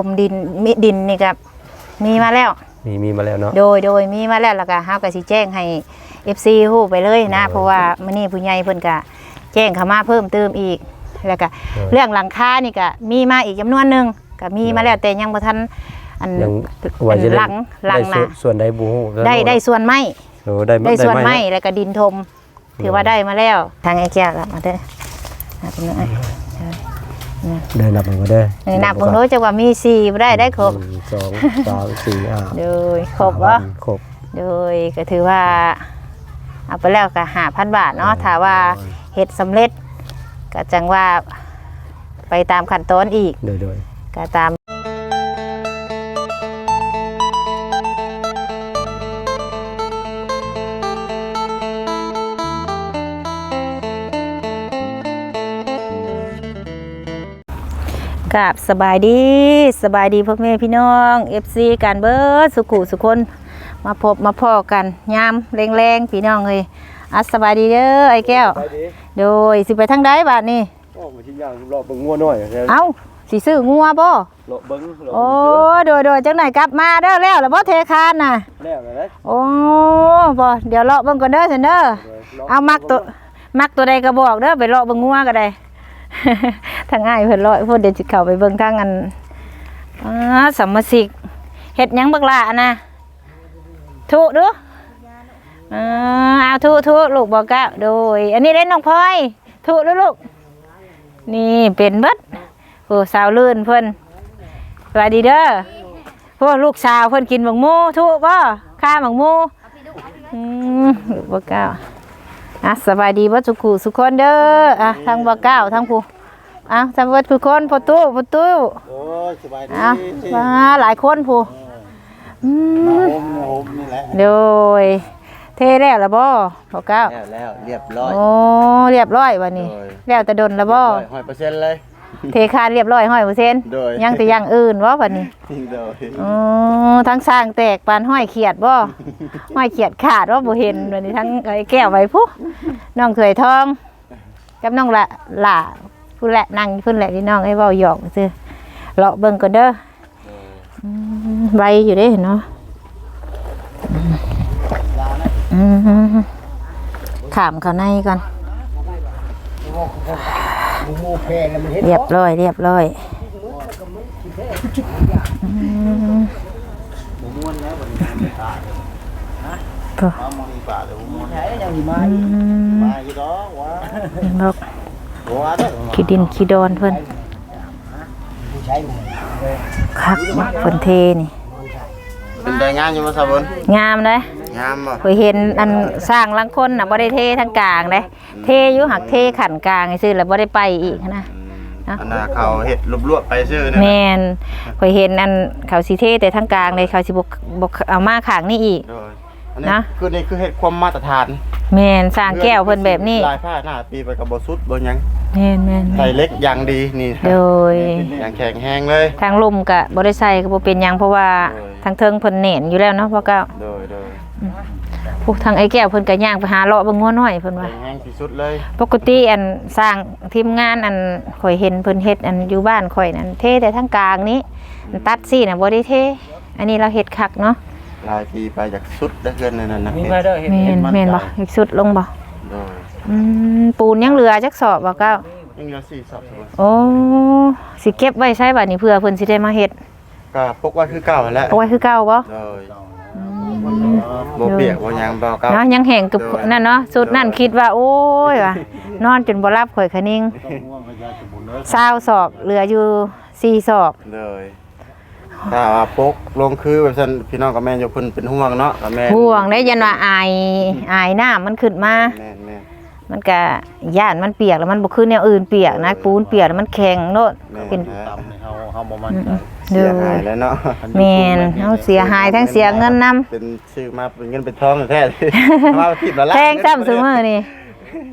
ผมดินมิดินนี่ก็มีมาแล้ว มีมีมาแล้วเนาะ โดยโดยมีมาแล้วแล้วก็เฮาก็สิแจ้งให้ FC ฮู้ไปเลยนะ เพราะว่ามื้อนี้ผู้ใหญ่เพิ่นก็แจ้งเข้ามาเพิ่มเติมอีกแล้วก็เรื่องหลังคานี่ก็มีมาอีกจำนวนหนึงก็มีมาแล้วแต่ยังบ่ทันอันยังว่าจะหลังหลังได้ส่วน่ะนส่วนใดบูฮู้ได้ได้ส่วนไม้โอ้ได้ได้ส่วนไม้เาะแล้วก็ดินทม ถือว่าได้มาแล้ว ทางไอ้แก้วละมาเด้ออะ เป็นไงเดินนับมันก็ได้นี่นับเบิ่งดูจังว่ามีสี่บ่ได้ได้ครบหนึ่งสองสามสี่ห้าโดยครบบ่ครบโดยก็ถือว่าเอาไปแล้วก็หาพันบาทเนาะถ้าว่าเฮ็ดสำเร็จ ก็จังว่าไปตามขั้นตอนอีกโดยโดยก็ตาม กับสบายดีสบายดีพ่อแม่พี่น้อง FC การเบิดสุขุสุคนมาพบมาพ่อกันยามแรงๆพี่น้องเลยอัสสบายดีเด้อไอ้แก้ว โดยสิไปทางใดบาดนี้โอ้มาชิ้นย่างรอเบิ่งงัวหน่อยเอ้าสิซื้องัวบ่รอเบิ่งรโอ้โดยโดยจังไหนกลับมาเด้อแล้วแล้วบ่เทคานน่ะแล้วนะโอ้บ่เดี๋ยวเลาะเบิ่งก่อนเด้อซั่นเด้อเอามักตัวมักตัวใดก็บอกเด้อไปเลาะเบิ่งงัวก็ได้ ทางง่ายเพิ่นลาะเพิ่นเดี๋ยวสิเข้าไปเบิ่งทางอันอ่าสัมมสิกเฮ็ดหยังบักล่ะอะนะทุเด้ออ่าเอาทุทุลูกบอกกะโดย อันนี้เล่นน้องพลอยทุเด้อลูก นี่เป็นเบิดโอ้สาวลื่นเพิ่นสวัสดีเด้อพวกลูกสาวเพิ่นกินบักหมูทุบ่ข้าบักหมูอืมลูกบ่เก้า อะสบายดีบ่สุขุสุขคนเด้ออะทั้งบ่เก้าทั้งผู้อะสวัสดีทุกคนพ่อตู้พ่อตู้โอ้ยสบายดีอะมาหลายคนผู้อืมโฮมโฮมนี่แหละโดยเทแล้วล่ะบ่บ่เก้าแล้วแล้วเรียบร้อยโอ้เรียบร้อยวันนี้โดยแล้วแต่ดนแล้วบ่ร้อยเปอร์เซ็นต์เลย เทคานเรียบร้อยห้อยเปอร์เซ็นต์โดย ยังแต่อยังอื่นวะวันนี้โดยอ๋อทั้งสร้างแตกปานห้อยเขียดบ่ ห้อยเขียดขาดว่าบ่เห็นวันนี้ทั้งไอ้แก้วไว้ผู้น้องเคยทองกับน้องละหล่าผู้แหละนั่งอยู่เพิ่นแหละที่น้องให้เว้าหยอกซื่อเลาะเบิ่งก่อนเด้ออืมไวอยู่เด้เนาะอืมขามเข้าในก่อนหมูแพงแล้วมันเฮ็ด เรียบร้อย เรียบร้อยเอามองอีป่าเดี๋ยวหมูใช้ยังมีมามาอยู่ดอกว่าบอกบ่ว่าเด้อขี้ดินขี้ดอนเพิ่นผู้ใช้หมูคักเพิ่นเทนี่เป็นได้งานอยู่บ่ซะบนงามเลย งามบ่เคยเห็นอันสร้างลังคนน่ะบ่ได้เททั้งกลางเลยเทอยู่หักเทขันกลางซื่อแล้วบ่ได้ไปอีกนะอันน่ะเขาเฮ็ดรวบๆไปซื่อนั่นแม่นเคยเห็นอันเขาสิเทแต่ทั้งกลางเลยเขาสิบ่บ่เอามาข้างนี่อีกโดยอันนี้นะคือนี่คือเฮ็ดความมาตรฐานแม่นสร้างแก้วเพิ่นแบบนี้ลายผ้าหน้าปีไปกับบ่สุดบ่หยังแม่นแม่นใส่เล็กอย่างดีนี่โดยอย่างแข็งแรงเลย ทางลมก็บ่ได้ใส่ก็บ่เป็นหยังเพราะว่าโดยทางเทิงเพิ่นเน้นอยู่แล้วเนาะพ่อเก้าโดยโดย พวกทางไอ้แก้วเพิ่นก็ย่างไปหาเลาะเบิ่งงัวน้อยเพิ่นว่าแข็งแรงที่สุดเลยปกติอันสร้างทีมงานอันข่อยเห็นเพิ่นเฮ็ดอันอยู่บ้านข่อยนั่นเทแต่ทั้งกลางนี้อันตัดซี่น่ะบ่ได้เท อันนี้เราเฮ็ดคักเนาะลายปีไปจากสุดได้เกินนั่นน่ะนะมีมาเด้อเห็นแม่นแม่นบ่อีกสุดลงบ่โดยอืมปูนยังเหลือจักสอบบ่เก้ายังเหลือสี่สอบสมโอ้สิเก็บไว้ใช้บัดนี้เพื่อเพิ่นสิได้มาเฮ็ดก็พกไว่าคือเก่าแล้วเอาไว้คือเก่าบ่โดย บ่เปียกบ่หยังบ่เก่าเนาะยังแห้งกับนั่นเนาะสุดนั่นคิดว่า โอ้ยว่ะนอนจนบ่หลับข่อยคะนิ่ง20สอบเหลืออยู่สี่สอบโดยถ้าว่าพกลงคือแบบซั่นพี่น้องกับแม่อยู่เพิ่นเป็นห่วงเนาะกับแม่ห่วงได้ยันว่าอายอายน้ามันขึ้นมาแม่นแม่นมันก็ย่านมันเปียกแล้วมันบ่คือแนวอื่นเปียกนะปูนเปียกแล้วมันแข็งโนดแม่นเป็นนะต่ำนี่เฮาเฮาบ่มั่นใจ เสียหายแล้วเนาะแม่นเฮาเสียหายทั้งเสียเงินนำเป็นชื่อมาเป็นเงินเป็นทองแท้ๆมาทิพย์ละละแพงซ้ำซุมื้อนี่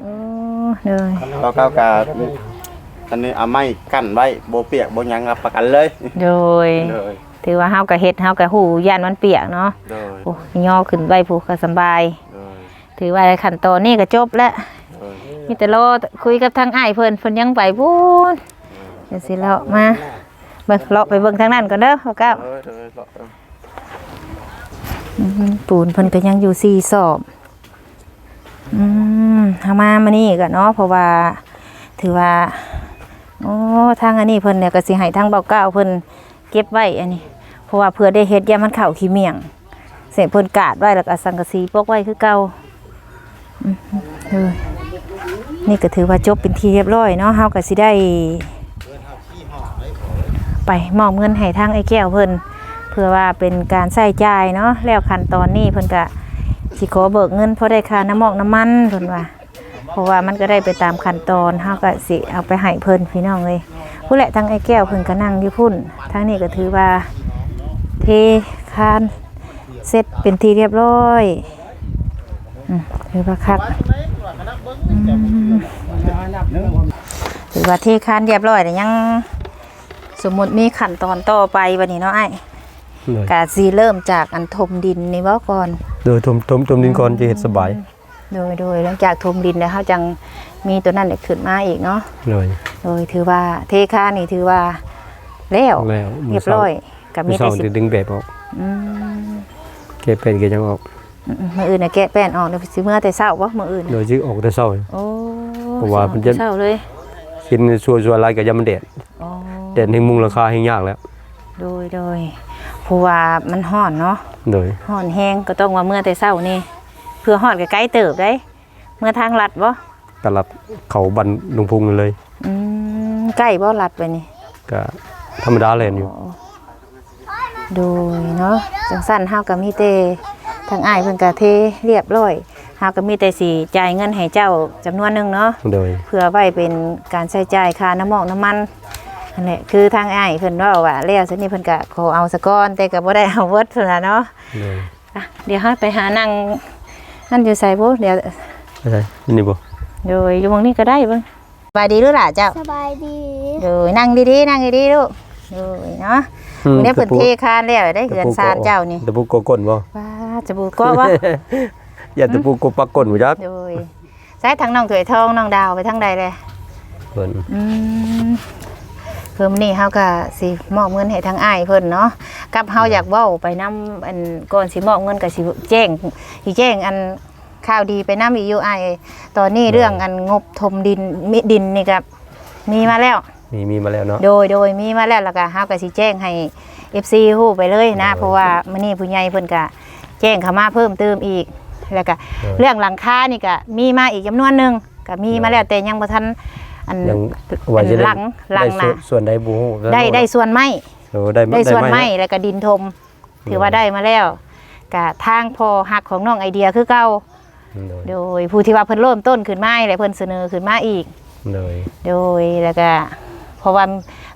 โอ้เด้อบ่เก่ากาอันนี้เอาไม้กั้นไว้บ่เปียกบ่หยังรับประกันเลยโดยโดยถือว่าเฮาก็เฮ็ดเฮาก็ฮู้ย่านมันเปียกเนาะโดยโอ้ย่อขึ้นไว้ผู้ก็สำบายโดยถือว่าขั้นตอนนี้ก็จบแล้วโดยมีแต่รอคุยกับทางอ้ายเพิ่นเพิ่นยังไปพูนเดี๋ยวสิเลาะมา บิ่งเลาะไปเบิ่งทางนั้นก่อนเด้อพ่อเก้าเออเออเอออืมปูนเพิ่นก็ยังอยู่สี่สอบอืมทามามานี่ก็เนาะเพราะว่าถือว่าโอ้ทางอันนี้เพิ่นเนี่ยก็สิให้ทางเบาเก้าเพิ่นเก็บไว้อันนี้ เพราะว่าเพื่อได้เฮ็ดยามมันเข้าขี้เมี่ยง เสร็จเพิ่นกาดไว้แล้วก็เอาสังกะสีปกไว้คือเก่าอืมเออนี่ก็ถือว่าจบเป็นที่เรียบร้อยเนาะเฮาก็สิได้ ไปมอบเงินให้ทางไอ้แก้วเพิ่นเพื่อว่าเป็นการใช้จ่ายเนาะแล้วขั้นตอนนี้เพิ่นก็สิขอเบิกเงินเพราะได้ค่าน้ำมอกน้ำมันเพิ่นว่าเพราะว่ามันก็ได้ไปตามขั้นตอนเฮาก็สิเอาไปให้เพิ่นพี่น้องเลยผู้แหละทางไอ้แก้วเพิ่นก็นั่งอยู่พุ่นทางนี้ก็ถือว่าเทคานเสร็จเป็นทีเรียบร้อยอถือว่าคักถือว่าเทคานเรียบร้อยแต่ยัง สมมุติมีขั้นตอนต่อไปวันนี้เนาะไอ้เลยกาซีเริ่มจากอันทมดินนี่บ่ก่อน โดยทมทมทมดินก่อนจะเฮ็ดสบายโดยโดยหลังจากทมดินแล้วเขาจังมีตัวนั้นเด็กขึ้นมาอีกเนาะเลยโดยถือว่าเทคานี่ถือว่าแล้วแล้วเรียบร้อยกับมีมีเสาแต่สิดึงแบบออกอืมเก็บเป็นเก็บยังออก อืมมืออื่นน่ะแกะแป้นออกเดี๋ยวสิเมื่อแต่เช้าบ่มืออื่นโดยชื่อออกแต่เช้า โอ้เพราะว่ามันจะ เช้าเลย กินชัวชัวๆหลายก็ยามมันแดด อ๋อ แดดให้มุงราคาให้ยากแล้ว โดยโดยเพราะว่ามันฮ้อนเนาะโดยฮ้อนแห้งก็ต้องว่าเมื่อแต่เช้านี่เพื่อฮ้อนก็ไกลเติบได้ เมื่อทางลัดบ่ตลับเขาบันลุงพุงเลยอืมใกล้บ่ลัดไปนี่ก็ธรรมดาแลนอยู่ โดยเนาะจังสั้นเฮาก็มีแต่ทางอ้ายเพิ่นก็เทเรียบร้อยเฮาก็มีแต่สิจ่ายเงินให้เจ้าจำนวนหนึงเนาะโดย เพื่อไว้เป็นการใช้จ่ายค่าน้ำมอกน้ำมัน นั่นแหละคือทางอ้ายเพิ่นเว่าว่าแล้วซะนี่เพิ่นก็ขอเอาซะก่อนแต่ก็บ่ได้เอาเบิดพุ่นน่ะเนาะโดยอะเดี๋ยวเฮาไปหานั่งนั่นอยู่ไสบ่เดี๋ยวอะไรนี่บ่โดยอยู่หมองนี้ก็ได้เบิ่งสบายดีหรือล่ะเจ้าสบายดีโดยนั่งดีๆนั่งดีๆลูกโดยเนาะอืมเนี่ยเพิ่นตะปูเทคานแล้วได้เหือนซานเจ้านี่ตะปูโกก้นบ่ว้าจะบูก็ว่าอย่าตะปูโกปักก้นบ่จักโดยใช้ทั้งน้องถวยทองน้องดาวไปทั้งใดเลยเพิ่นอืม เพิ่มอนี่เฮาก็สิมอบเงินให้ทางอ้ายเพิ่นเนาะกับเฮาอยากเว้าไปนํอันก่อนสิมอบเงินก็สิแจ้งสิแจ้งอันข่าวดีไปนํอีกอยู่อ้ายตอนนี้เรื่องอันงบถมดินมิดินนี่ก็มีมาแล้ว มีมีมาแล้วเนาะ โดยโดยมีมาแล้วแล้วก็เฮาก็สิแจ้งให้ FC ฮู้ไปเลยนะ เพราะว่ามื้อนี้ผู้ใหญ่เพิ่นก็แจ้งเข้ามาเพิ่มเติมอีกแล้วก็เรื่องหลังคานี่ก็มีมาอีกจำนวนหนึงก็มีมาแล้วแต่ยังบ่ทัน อันยังว่าจะได้หลังหลังได้ส่วน่ะนส่วนใดบ่ฮู้ได้ได้ส่วนไม้โอ้ได้ได้ส่วนไม้นะแล้วก็ดินทม ถือว่าได้มาแล้วก็ทางพอหักของน้องไอเดียคือเก่าโดยโดยผู้ที่ว่าเพิ่นเริ่มต้นขึ้นมาและเพิ่นเสนอขึ้นมาอีกโดยโดยแล้วก็เพราะว่า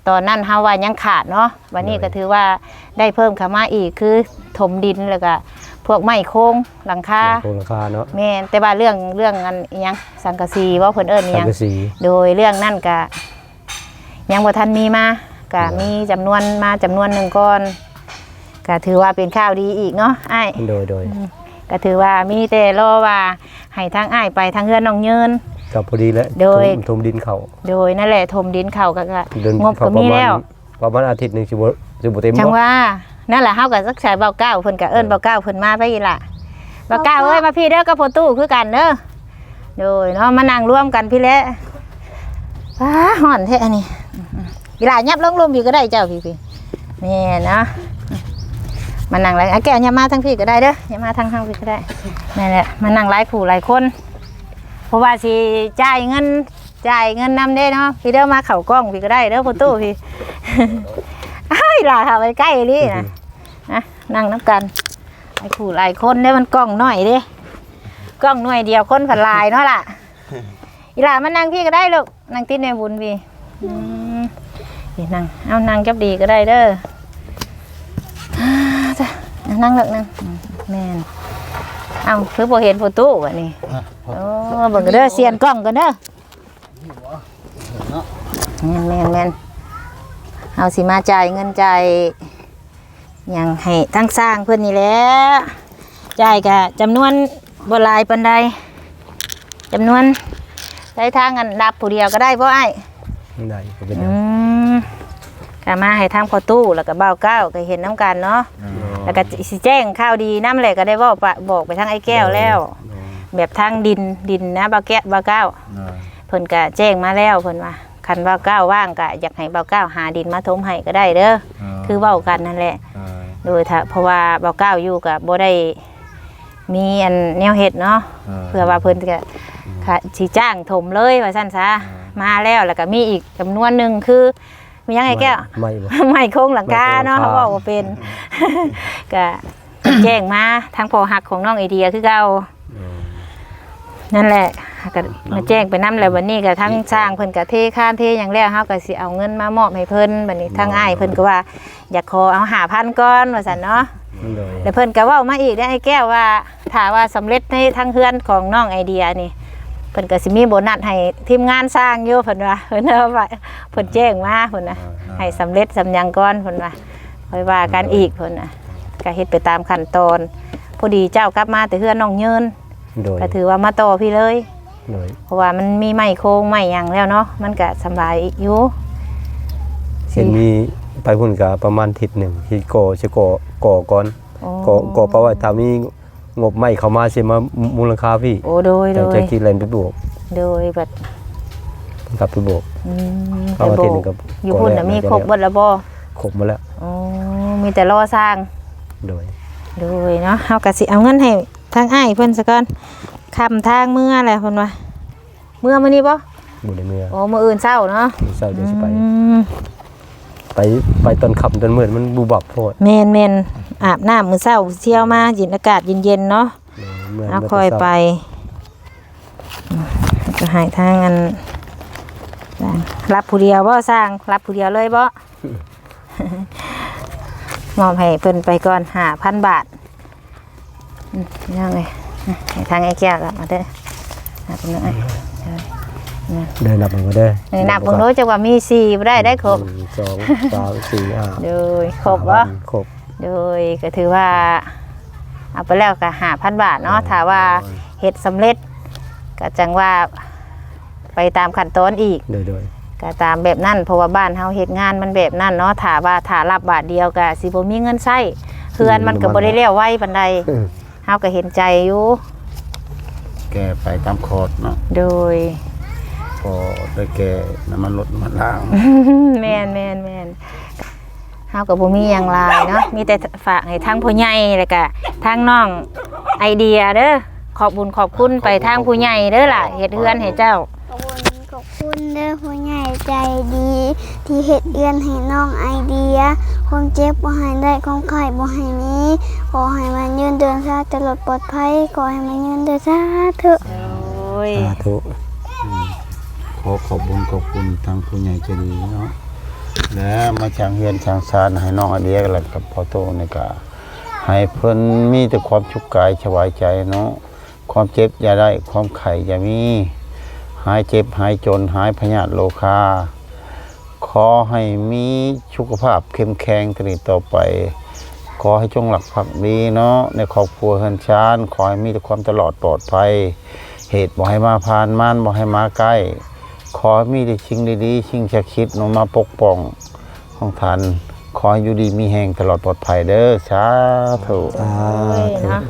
ตอนนั้นเฮาว่ายังขาดเนาะวันนี้ก็ถือว่าได้เพิ่มเข้ามาอีกคือถมดินแล้วก็ พวกไม้โค้งหลังคาโครงราคาเนาะแม่นแต่ว่าเรื่องเรื่องอันอิหยังสังกะสีว่าเพิ่นเอิ้นอิสัหงยัง กะสี โดยเรื่องนั่นก็ยังบ่ทันมีมาก็อืม มีจำนวนมาจำนวนหนึ่งก้อนก็ถือว่าเป็นข้าวดีอีกเนาะอ้ายโดยโดยก็ถือว่ามีแต่รอว่าให้ทางอ้ายไปทางเฮือนน้องเยินก็พอดีแล้วโดยทมทมดินเขาโดยนั่นแหละถมดินเข้าก็ก็เดินงบเขาก็ประมีมาแล้ณวประมาณอาทิตย์หนึงสิบ่สิบ่เต็มจังบ่ว่า นั่นแหละเฮาก็สักสายเบาเก้าเพิ่นก็เอิ้นเบาเก้าเพิ่นมาไปอีหล่ะเบาเก้าเอ้ยมาพี่เด้อกับพ่อตู้คือกันเด้อโดยเนาะมานั่งร่วมกันพี่แหละว้าฮ้อนแท้อันนี้อีหล่ายับลงลมพี่ก็ได้เจ้าพี่พี่แม่เนาะมานั่งหลายอะแกอย่ามาทางพี่ก็ได้เด้ออย่ามาทางทางพี่ก็ได้นั่นแหละมานั่งหลายผู้หลายคนเพราะว่าสิจ่ายเงินจ่ายเงินนำได้เนาะพี่เด้อมาเข่ากล้องพี่ก็ได้เด้อพ่อตู้พี่อ้า ยหล่ะค่ะไปใกล้นี่นะนะนั่งน้ำกันไอ้ผู้หลายคนได้มันกล้องน้อยเด้กล้องหน่วยเดียวคนผันหลายเนาะล่ะอีหล่ามานั่งพี่ก็ได้ลูกนั่งติดในบุญพี่อืมพี่นั่งเอานั่งจับดีก็ได้เด้ออ่าจ้ะนั่งเลิกนั่งอืมแม่นเอาคือพอเห็นโฟตู้วะนี่โอ้เบิ่งกันเด้อเสียนกล้องกันเด้อแม่นแม่นแม่น เอาสิมาจ่ายเงินจ่ายหยังให้ทั้งสร้างเพื่อนนี่แหละจ่ายกะจำนวนบหลายปันใดจำนวนได้ทางอันดับผู้เดียวก็ได้บ่ไอ้ายได้ก็เป็นอืมก็มาให้ทางพ่อตู้แล้วก็เบาเก้าก็เห็นน้ำกันเนาะแล้วก็สิแจ้งข่าวดีน้ำแหละก็ได้เว่าปะบอกไปทางไอ้แก้วแล้ว แบบทางดินดินนะเบาแก้วเบาเก้าเพิ่นก็แจ้งมาแล้วเพิ่นว่า คันเบาเก้าว่างก็อยากให้เบาเก้าหาดินมาถมให้ก็ได้เด้ออคือเว้ากันนั่นแหละ โดยถ้าเพราะว่าเบาเก้าอยู่กับบ่ได้มีอันแนวเฮ็ดเนาะเพื่อว่าเพิ่นก็ค่ะสิจ้างถมเลยว่าซั่นซะมาแล้วแล้วก็มีอีกจำนวนหนึงคือมียังไงแก้วไม่บ่ไม่โค้งหลังคาเนาะไม่เขาโครงหลังคาบอกว่าเป็นก็แจ้งมาทางพอหักของน้องไอเดียคือเก่า นั่นแหละก็มาแจ้งไปน้ำแล้ววันนี้ก็ทั้งสร้างเพิ่นก็เทข้านเทอย่างแล้วเฮาก็สิเอาเงินมามอบให้เพิ่นบัดนี้ทางอ้ายเพิ่นก็ว่า อยากขอเอา5,000ก่อนว่าซั่นเนาะโดยแล้วเพิ่นก็เว้ามาอีกได้ไอ้แก้วว่าถ้าว่าสำเร็จในทางเฮือนของน้องไอเดียนี่เพิ่นก็สิมีโบนัสให้ทีมงานสร้างอยู่เพิ่นว่าเพิ่นเอาไว้เพิ่นแจ้งมาเพิ่นน่ะให้สำเร็จสำยังก่อนเพิ่นว่าค่อยว่ากันอีกเพิ่นน่ะก็เฮ็ดไปตามขั้นตอนพอดีเจ้ากลับมาแต่เฮือนน้องเยิน โดยก็ถือว่ามาต่อพี่เลย โดยเพราะว่ามันมีไม้โค้งไม้หยังแล้วเนาะมันก็สำบายอยู่เห็นมีไปพุ่นก็ประมาณอาทิศหนึ่งที่ก่อสิก่อก่อก่อนโอ้ก่อก่อเพราะว่าถ้ามีงบไม่เข้ามาสิมามูลค่าพี่โอ้โดยโดแต่ยจะคิดแลนไปบวกโดยแบบกลับไปบวกอืมเอาอาทิตย์หนึงก็อยู่พุ่นน่ะมีครบเบิดแล้วบ่ครบมาแล้วอ๋อมีแต่รอสร้างโดยโดยเนาะเฮาก็สิเอาเงินให้ ทางอ้ายเพิ่นซะก่อนคำทางเมื่อแหละเพิ่นว่าเมื่อมื้อนี้บ่บุญในเมืองโอ้มื้ออื่นเช้าเนาะเศร้าเดี๋ยวสิไป อืมไปไปตอนค่ำตอนมืดมันบูบับโพดแมนแมนอาบน้ำมื้อเช้าเที่ยวมาเย็นอากาศเย็นๆเนาะ เมื่อเอาเมื่คอยไปอืมก็ให้ทางอันรับผู้เดียวบ่สร้างรับผู้เดียวเลยบ่ มอบให้เพิ่นไปก่อน5,000บาท อืมยังไงอะให้ทางไอ้แก้วก็มาเด้อนับเบิ่งไอ้เดินนับมันก็ได้นี่นับเบิ่งดูจักว่ามี4บ่ได้ได้ครบหนึ่งสองสามสี่ห้าโดยครบบ่ครบโดยก็ถือว่า เอาไปแล้วก็หาพันบาทเนาะถ้าว่าเฮ็ดสำเร็จ ก็จังว่าไปตามขั้นตอนอีกโดยโดยก็ตามแบบนั้นเพราะว่าบ้านเฮาเฮ็ดงานมันแบบนั้นเนาะถ้าว่าถ้ารับบาทเดียวก็สิบ่มีเงินใช้เฮือนมันก็บ่ได้เลี้ยวไวปานใด เฮาก็เห็นใจอยู่แกไปตามโคอดเนาะโดย พอได้แกน้ำมันลดมันล้าง แม่นแม่นแม่นเฮาก็บ่มีหยังหลายเนาะมีแต่ฝากให้ทางผู้ใหญ่แล้วก็ทางน้องไอเดียเด้อขอบบุญขอบคุณไปทางผู้ใหญ่เด้อล่ะเฮ็ดเฮือนให้เจ้าข อบคุณขอบคุณเด้อผู้ใหญ่ใจดี ที่เฮ็ดเอื้อนให้น้องไอเดียความเจ็บบ่ให้ได้ความไข้บ่ให้มีขอให้มันยืนเดินซาตลอดปลอดภัยขอให้มันยืนเดินซาเถอะโอ้ยสาธุขอขอบคุญขอบคุณทางผู้ใหญ่ใจดีเนาะและมาช่างเฮือนช่างซานให้น้องไอเดียกันแหละกับพ่อโตนี่ก็ให้เพิ่นมีแต่ความชุกกายสบายใจเนาะความเจ็บอย่าได้ความไข้อย่ามี หายเจ็บหายจนหายพยาธิโลคา ขอให้มีสุขภาพเข้มแข็งตรีต่อไป ขอให้จงหลักผักดีเนาะในครอบครัวเฮือนชานขอให้มีแต่ความตลอดปลอดภัย เหตุบ่ให้มาผ่านม่านบ่ให้มาใกล้ ขอให้มีแต่ชิงดีๆชิงชักชิดนมาปกป้องของท่านขอให้อยู่ดีมีแห่งตลอดปลอดภัยเด้อสาธุสาโอ้ยธุ เนาะ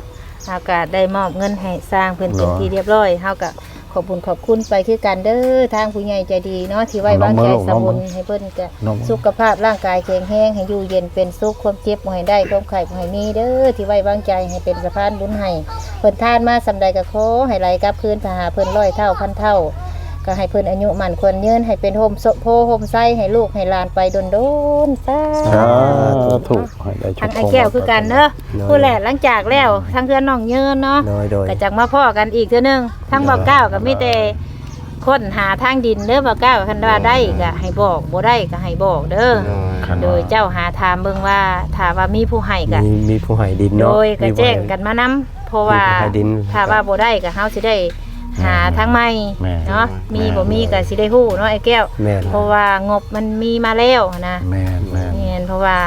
เฮาก็ได้มอบเงินให้สร้างเพิ่นเป็นที่เรียบร้อยเฮาก็ ขอบคุญขอบคุณไปคือกันเด้อทางผู้ใหญ่ใจดีเนาะที่ไว้วางใจสมุนให้เพิ่นก็น้องสุขภาพร่างกายแข็งแรงให้อยู่เย็นเป็นสุขความเจ็บบ่ให้ได้ความไข้บ่ให้มีเด้อที่ไว้วางใจให้เป็นสะพานบุญให้เพิ่นทานมาสำใดก็ขอให้ไหลกลับคืนไปหาเพิ่นร้อยเท่าพันเท่า ก็ให้เพิ่นอายุมั่นควรยืนให้เป็นโฮมโซโพโฮมไซให้ลูกให้หลานไปโดนๆสาสาธุธุให้ได้ชุทางไอ้แก้วคือกันเด้อผู้แหละหลังจากแล้วทางเพื่อนน้องเยินเนาะโดยโดย ก็จังมาพ่อกันอีกเทื่อนึงทั้งบ่าวเก้าก็มีแต่ค้นหาทางดินเด้อบ่าวเก้าคันว่าได้ก็ให้บอกบ่ได้ก็ให้บอกเด้อคันโดยเจ้าหาถามเบิ่งว่าถ้าว่ามีผู้ให้ก็มีมีผู้ให้ดินโดเนาะยก็แจ้งกันมานํเพราะว่ามีผู้ให้ดิน ถ้าว่าบ่ได้ก็เฮาสิได้ หาทางใหม่แม่เนาะมีบ่มีก็สิได้ฮู้เนาะไอ้แก้ว แม่นเพราะว่างบมันมีมาแล้วนะแม่นแม่นแม่นเพราะว่า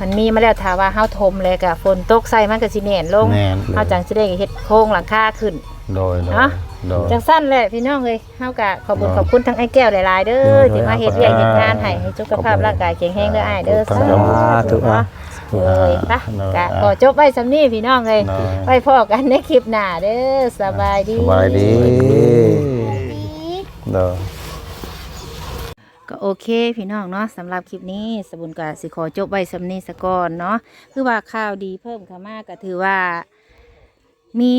มันมีมาแล้วถ้าว่าเฮาถมเลยก็ฝนตกใส่มันก็สิแน่นลงแม่น เฮาจังสิได้เฮ็ดโครงหลังคาขึ้น โดยโดยเนาะ โดย จังสั้นแหละพี่น้องเอ้ยเฮากะขอบคุณเนาะขอบคุณทั้งไอ้แก้วหลายๆเด้เนาะอที่มาเฮ็ดเวียกเฮ็ดงานให้ให้สุขภาพร่างกายแข็งแรงเด้ออ้ายเด้อทั้งสาเจ้าธุเนาะ เอ้ยไปะเนาะกะขอจบไว้สำนี้พี่น้องเอ้ยโดยไว้พอกันในคลิปหน้าเด้อสบายดี สบายดีโดยก็โอเคพี่น้องเนาะสำหรับคลิปนี้สบุญกะสิขอจบไว้สำนี้สะก่อนเนาะคือว่าข่าวดีเพิ่มเข้ามาก็ถือว่ามี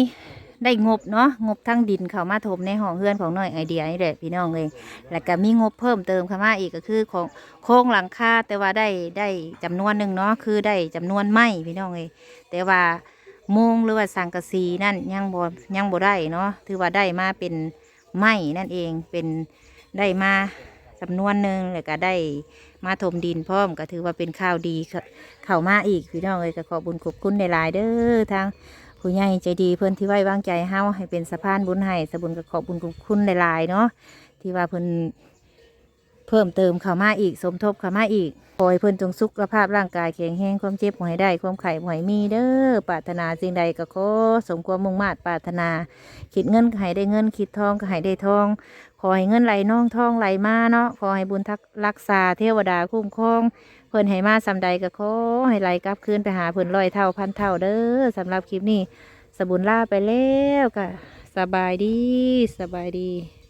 ได้งบเนาะงบทั้งดินเขามาถมในห้องเฮือนของหน่อยไอเดียนี่แหละพี่น้องเลยแล้วก็มีงบเพิ่มเติมเข้ามาอีกก็คือของโครงหลังคาแต่ว่าได้ได้จำนวนหนึ่งเนาะคือได้จำนวนไม้พี่น้องเลยแต่ว่ามุงหรือว่าสังกะสีนั่นยังบ่ยังบ่ได้เนาะถือว่าได้มาเป็นไม้นั่นเองเป็นได้มาจำนวนหนึ่งแล้วก็ได้มาถมดินพร้อมก็ถือว่าเป็นข่าวดี เข้ามาอีกพี่น้องเลยก็ขอบุญขอบคุณในหลายเด้อทาง ผู้ใหญ่ใจดีเพื่อนที่ไว้วางใจเฮาให้เป็นสะพานบุญให้สบุญกับขอบบุญคุณคุณหลายๆเนาะที่ว่าเพื่อนเพิ่มเติมเข้ามาอีก สมทบเข้ามาอีกขอให้เพื่อนจงสุขภาพร่างกายแข็งแรงความเจ็บหวยได้ ความไข่หวยมีเด้อปรารถนาสิ่งใดก็ขอสมความมุ่งมา่ปรารถนา คิดเงินก็ให้ได้เงิน คิดทองก็ให้ได้ทอง อให้เงินไหลน่องทองไหลมาเนาะขอให้บุญทักรักษาเทวดาคุ้มครองเพิ่นให้มาสำใดก็ขอให้ไหลกลับคืนไปหาเพิ่นลอยเท่าพันเท่าเด้อสำหรับคลิปนี้สบุญล่าไปแล้วก็สบายดีสบายดี